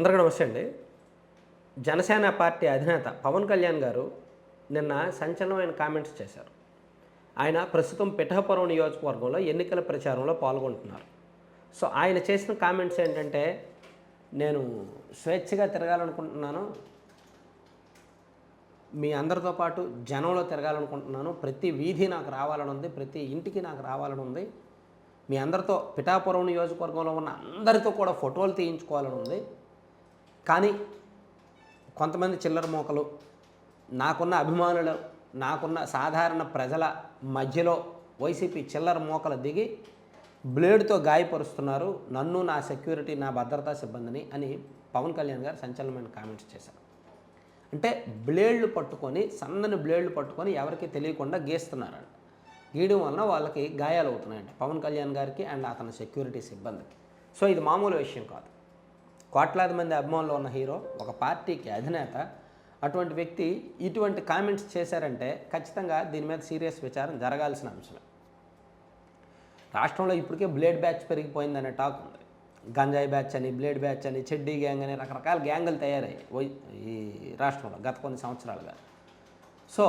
అందరికీ నమస్తే అండి. జనసేన పార్టీ అధినేత పవన్ కళ్యాణ్ గారు నిన్న సంచలనమైన కామెంట్స్ చేశారు. ఆయన ప్రస్తుతం పిఠాపురం నియోజకవర్గంలో ఎన్నికల ప్రచారంలో పాల్గొంటున్నారు. సో ఆయన చేసిన కామెంట్స్ ఏంటంటే నేను స్వేచ్ఛగా తిరగాలనుకుంటున్నాను. మీ అందరితో పాటు జనంలో తిరగాలనుకుంటున్నాను. ప్రతి వీధి నాకు రావాలని ఉంది ప్రతి ఇంటికి నాకు రావాలని ఉంది. మీ అందరితో పిఠాపురం నియోజకవర్గంలో ఉన్న అందరితో కూడా ఫోటోలు తీయించుకోవాలని ఉంది. కానీ కొంతమంది చిల్లర మోకలు నాకున్న అభిమానులు నాకున్న సాధారణ ప్రజల మధ్యలో వైసీపీ చిల్లర మోకలు దిగి బ్లేడ్తో గాయపరుస్తున్నారు నన్ను నా సెక్యూరిటీ నా భద్రతా సిబ్బందిని అని పవన్ కళ్యాణ్ గారు సంచలనమైన కామెంట్స్ చేశారు. అంటే బ్లేడ్లు పట్టుకొని సన్నని బ్లేడ్లు పట్టుకొని ఎవరికి తెలియకుండా గీస్తున్నారంట. గీయడం వలన వాళ్ళకి గాయాలు అవుతున్నాయంట పవన్ కళ్యాణ్ గారికి అండ్ అతని సెక్యూరిటీ సిబ్బందికి. సో ఇది మామూలు విషయం కాదు. కోట్లాది మంది అభిమానులు ఉన్న హీరో ఒక పార్టీకి అధినేత అటువంటి వ్యక్తి ఇటువంటి కామెంట్స్ చేశారంటే ఖచ్చితంగా దీని మీద సీరియస్ విచారం జరగాల్సిన అంశమే. రాష్ట్రంలో ఇప్పటికే బ్లేడ్ బ్యాచ్ పెరిగిపోయిందనే టాక్ ఉంది. గంజాయి బ్యాచ్ అని బ్లేడ్ బ్యాచ్ అని చెడ్డీ గ్యాంగ్ అని రకరకాల గ్యాంగులు తయారయ్యాయి ఈ రాష్ట్రంలో గత కొన్ని సంవత్సరాలుగా. సో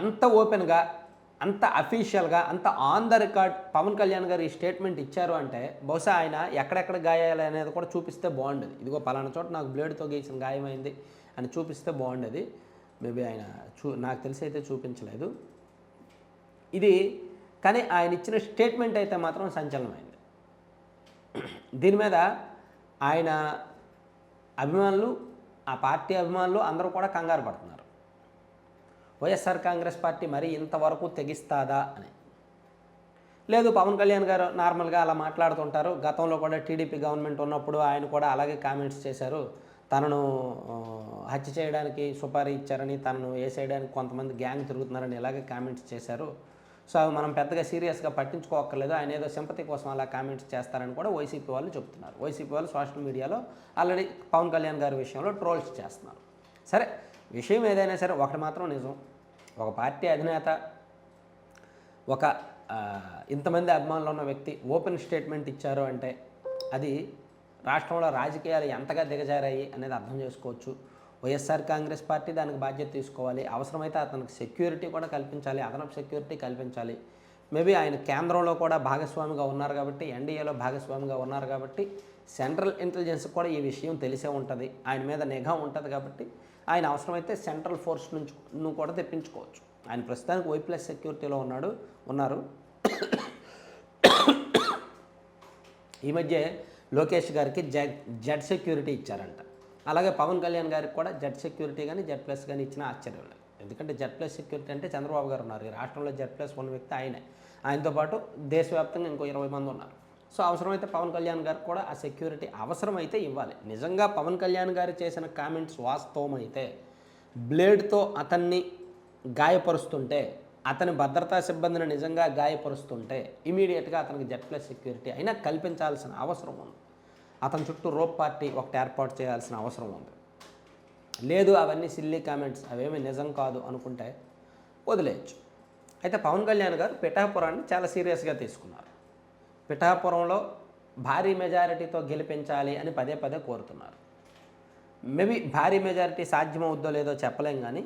అంత ఓపెన్గా అంత అఫీషియల్గా అంత on the record Pawan Kalyan గారు ఈ స్టేట్మెంట్ ఇచ్చారు అంటే బహుశా ఆయన ఎక్కడెక్కడ గాయాలు అనేది కూడా చూపిస్తే బాగుండేది. ఇదిగో పలానా చోట నాకు బ్లేడ్తో గీసిన గాయమైంది అని చూపిస్తే బాగుండేది. మేబీ ఆయన చూ నాకు తెలిసి అయితే చూపించలేదు. ఇది కానీ ఆయన ఇచ్చిన స్టేట్మెంట్ అయితే మాత్రం సంచలనమైంది. దీని మీద ఆయన అభిమానులు ఆ పార్టీ అభిమానులు అందరూ కూడా కంగారు పడుతున్నారు. వైఎస్ఆర్ కాంగ్రెస్ పార్టీ మరి ఇంతవరకు తెగిస్తాదా అని. లేదు పవన్ కళ్యాణ్ గారు నార్మల్గా అలా మాట్లాడుతుంటారు. గతంలో కూడా టీడీపీ గవర్నమెంట్ ఉన్నప్పుడు ఆయన కూడా అలాగే కామెంట్స్ చేశారు. తనను హత్య చేయడానికి సుపారీ ఇచ్చారని తనను వేసేయడానికి కొంతమంది గ్యాంగ్ తిరుగుతున్నారని ఇలాగే కామెంట్స్ చేశారు. సో అవి మనం పెద్దగా సీరియస్గా పట్టించుకోక్కర్లేదు. ఆయన ఏదో సింపతి కోసం అలా కామెంట్స్ చేస్తారని కూడా వైసీపీ వాళ్ళు చెప్తున్నారు. వైసీపీ వాళ్ళు సోషల్ మీడియాలో ఆల్రెడీ పవన్ కళ్యాణ్ గారి విషయంలో ట్రోల్స్ చేస్తున్నారు. సరే విషయం ఏదైనా సరే ఒకటి మాత్రం నిజం. ఒక పార్టీ అధినేత ఒక ఇంతమంది అభిమానులు ఉన్న వ్యక్తి ఓపెన్ స్టేట్మెంట్ ఇచ్చారు అంటే అది రాష్ట్రంలో రాజకీయాలు ఎంతగా దిగజారాయి అనేది అర్థం చేసుకోవచ్చు. వైఎస్ఆర్ కాంగ్రెస్ పార్టీ దానికి బాధ్యత తీసుకోవాలి. అవసరమైతే అతనికి సెక్యూరిటీ కూడా కల్పించాలి. అదనపు సెక్యూరిటీ కల్పించాలి. మేబీ ఆయన కేంద్రంలో కూడా భాగస్వామిగా ఉన్నారు కాబట్టి ఎన్డీఏలో భాగస్వామిగా ఉన్నారు కాబట్టి సెంట్రల్ ఇంటెలిజెన్స్ కూడా ఈ విషయం తెలిసే ఉంటుంది. ఆయన మీద నిఘా ఉంటుంది కాబట్టి ఆయన అవసరమైతే సెంట్రల్ ఫోర్స్ నుంచి నువ్వు కూడా తెప్పించుకోవచ్చు. ఆయన ప్రస్తుతానికి వై ప్లస్ సెక్యూరిటీలో ఉన్నాడు ఉన్నారు. ఈ మధ్య లోకేష్ గారికి జెడ్ జెడ్ సెక్యూరిటీ ఇచ్చారంట. అలాగే పవన్ కళ్యాణ్ గారికి కూడా జెడ్ సెక్యూరిటీ కానీ జెడ్ ప్లస్ కానీ ఇచ్చిన ఆశ్చర్యం లేదు. ఎందుకంటే జెడ్ ప్లస్ సెక్యూరిటీ అంటే చంద్రబాబు గారు ఉన్నారు. ఈ రాష్ట్రంలో జెడ్ ప్లస్ ఉన్న వ్యక్తి ఆయనే. ఆయనతో పాటు దేశవ్యాప్తంగా ఇంకో ఇరవై మంది ఉన్నారు. సో అవసరమైతే పవన్ కళ్యాణ్ గారు కూడా ఆ సెక్యూరిటీ అవసరమైతే ఇవ్వాలి. నిజంగా పవన్ కళ్యాణ్ గారు చేసిన కామెంట్స్ వాస్తవం అయితే బ్లేడ్తో అతన్ని గాయపరుస్తుంటే అతని భద్రతా సిబ్బందిని నిజంగా గాయపరుస్తుంటే ఇమీడియట్గా అతనికి జెడ్ ప్లస్ సెక్యూరిటీ అయినా కల్పించాల్సిన అవసరం ఉంది. అతని చుట్టూ రోప్ పార్టీ ఒకటి ఏర్పాటు చేయాల్సిన అవసరం ఉంది. లేదు అవన్నీ సిల్లీ కామెంట్స్ అవేమీ నిజం కాదు అనుకుంటే వదిలేయచ్చు. అయితే పవన్ కళ్యాణ్ గారు పిఠాపురాన్ని చాలా సీరియస్గా తీసుకున్నారు. పిఠాపురంలో భారీ మెజారిటీతో గెలిపించాలి అని పదే పదే కోరుతున్నారు. మేబీ భారీ మెజారిటీ సాధ్యమవుద్దో లేదో చెప్పలేం కానీ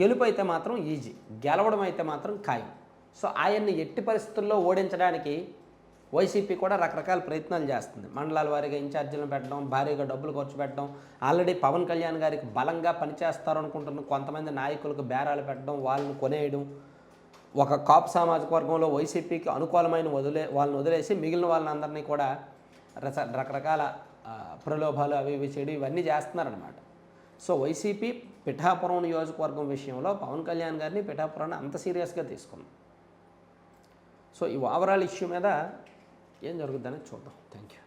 గెలుపు అయితే మాత్రం ఈజీ గెలవడం అయితే మాత్రం ఖాయం. సో ఆయన్ని ఎట్టి పరిస్థితుల్లో ఓడించడానికి వైసీపీ కూడా రకరకాల ప్రయత్నాలు చేస్తుంది. మండలాల వారీగా ఇన్ఛార్జీలను పెట్టడం భారీగా డబ్బులు ఖర్చు పెట్టడం ఆల్రెడీ పవన్ కళ్యాణ్ గారికి బలంగా పనిచేస్తారు అనుకుంటున్న కొంతమంది నాయకులకు బేరాలు పెట్టడం వాళ్ళని కొనేయడం ఒక కాపు సామాజిక వర్గంలో వైసీపీకి అనుకూలమైన వదిలే వాళ్ళని వదిలేసి మిగిలిన వాళ్ళందరినీ కూడా రస రకరకాల ప్రలోభాలు అవి ఇవి చేయడం ఇవన్నీ చేస్తున్నారనమాట సో వైసీపీ పిఠాపురం నియోజకవర్గం విషయంలో పవన్ కళ్యాణ్ గారిని పిఠాపురాన్ని అంత సీరియస్గా తీసుకుంది. సో ఈ ఓవరాల్ ఇష్యూ మీద ఏం జరుగుతుందని చూద్దాం. Thank you